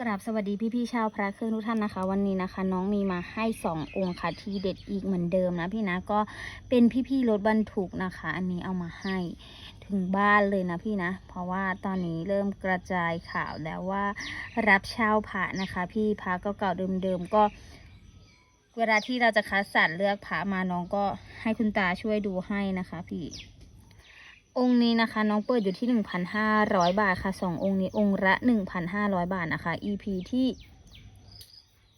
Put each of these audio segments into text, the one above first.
กราบสวัสดีพี่ๆชาวพระเครื่องทุกท่านนะคะ วันนี้นะคะ น้องมีมาให้สององค์ค่ะทีเด็ดอีกเหมือนเดิมนะพี่นะก็เป็นพี่ๆรถบรรทุกนะคะ อันนี้เอามาให้ถึงบ้านเลยนะพี่นะ เพราะว่าตอนนี้เริ่มกระจายข่าวแล้วว่ารับเช่าพระนะคะ พี่พระเก่าๆเดิมๆก็ เวลาที่เราจะคัดสรรเลือกพระมาน้องก็ให้คุณตาช่วยดูให้นะคะ พี่ องค์นี้นะคะน้องเปิดอยู่ที่ 1,500 บาทค่ะสององค์นี้องค์ละ 1,500 บาทนะคะ EP ที่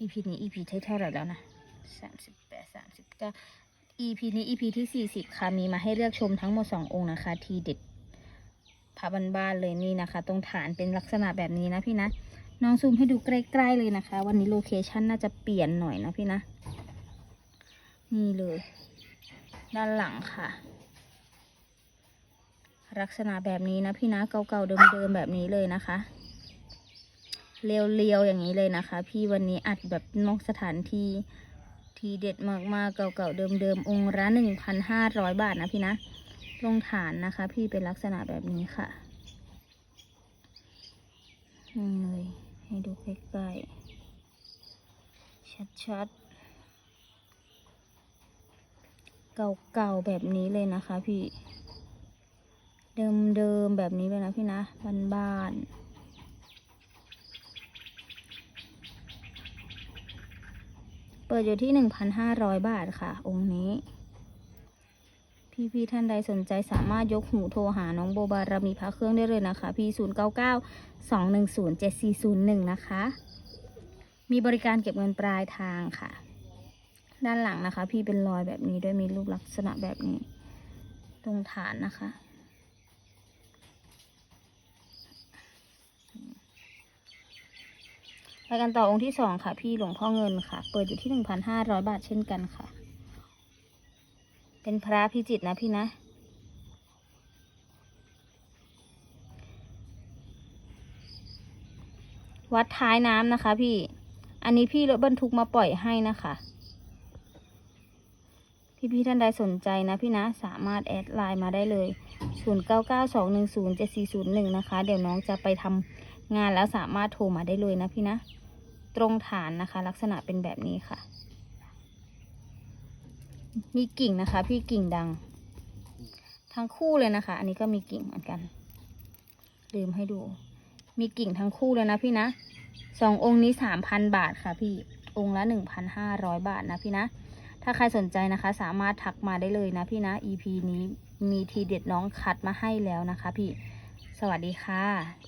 EP นี้ EP ที่เท่าไหร่แล้วนะ38 39 EP นี้ EP ที่ 40 ค่ะ มีมาให้เลือกชมทั้งหมด 2 องค์นะคะ ทีเด็ดพระบ้านๆเลยนี่นะคะ ตรงฐานเป็นลักษณะแบบนี้นะพี่นะน้องซูมให้ดูใกล้ๆเลยนะคะ วันนี้โลเคชั่นน่าจะเปลี่ยนหน่อยนะพี่นะ นี่เลย ด้านหลังค่ะ ลักษณะแบบนี้นะพี่นะเก่าๆเดิมๆแบบนี้เลยนะคะ เรียวๆอย่างนี้เลยนะคะ พี่วันนี้อัดแบบนอกสถานที่ทีเด็ดมากๆเก่าๆเดิมๆองค์ละหนึ่งพันห้าร้อยบาทนะพี่นะลงฐานนะคะ พี่เป็นลักษณะแบบนี้ค่ะนี่เลยให้ดูใกล้ๆชัดๆเก่าๆแบบนี้เลยนะคะพี่ เดิมๆแบบนี้เลยนะพี่นะบ้านๆเปิดอยู่ที่หนึ่งพันห้าร้อยบาทค่ะ องค์นี้ พี่ๆท่านใดสนใจสามารถยกหูโทรหาน้องโบบารมีพระเครื่องได้เลยนะคะ พี่ศูนย์เก้าเก้าสองหนึ่งศูนย์เจ็ดสี่ศูนย์หนึ่งนะคะ มีบริการเก็บเงินปลายทางค่ะ ด้านหลังนะคะ พี่เป็นรอยแบบนี้ด้วยมีรูปลักษณะแบบนี้ ตรงฐานนะคะ ไปกันต่อองค์ที่สองค่ะ พี่หลวงพ่อเงินค่ะ เปิดอยู่ที่หนึ่งพันห้าร้อยบาทเช่นกันค่ะ เป็นพระพิจิตรนะพี่นะ วัดท้ายน้ำนะคะ พี่ อันนี้พี่รถบรรทุกมาปล่อยให้นะคะ พี่พี่ท่านใดสนใจนะพี่นะสามารถแอดไลน์มาได้เลย 0992107401 นะคะ เดี๋ยวน้องจะไปทำงานแล้วสามารถโทรมาได้เลยนะพี่นะ ตรงฐานนะคะ ลักษณะเป็นแบบนี้ค่ะ มีกิ่งนะคะ พี่กิ่งดัง ทั้งคู่เลยนะคะ อันนี้ก็มีกิ่งเหมือนกัน ลืมให้ดู มีกิ่งทั้งคู่เลยนะพี่นะสององค์นี้สามพันบาทค่ะพี่องค์ละหนึ่งพันห้าร้อยบาทนะพี่นะ ถ้าใครสนใจนะคะ สามารถทักมาได้เลยนะพี่นะ EP นี้มีทีเด็ดน้องคัดมาให้แล้วนะคะพี่ สวัสดีค่ะ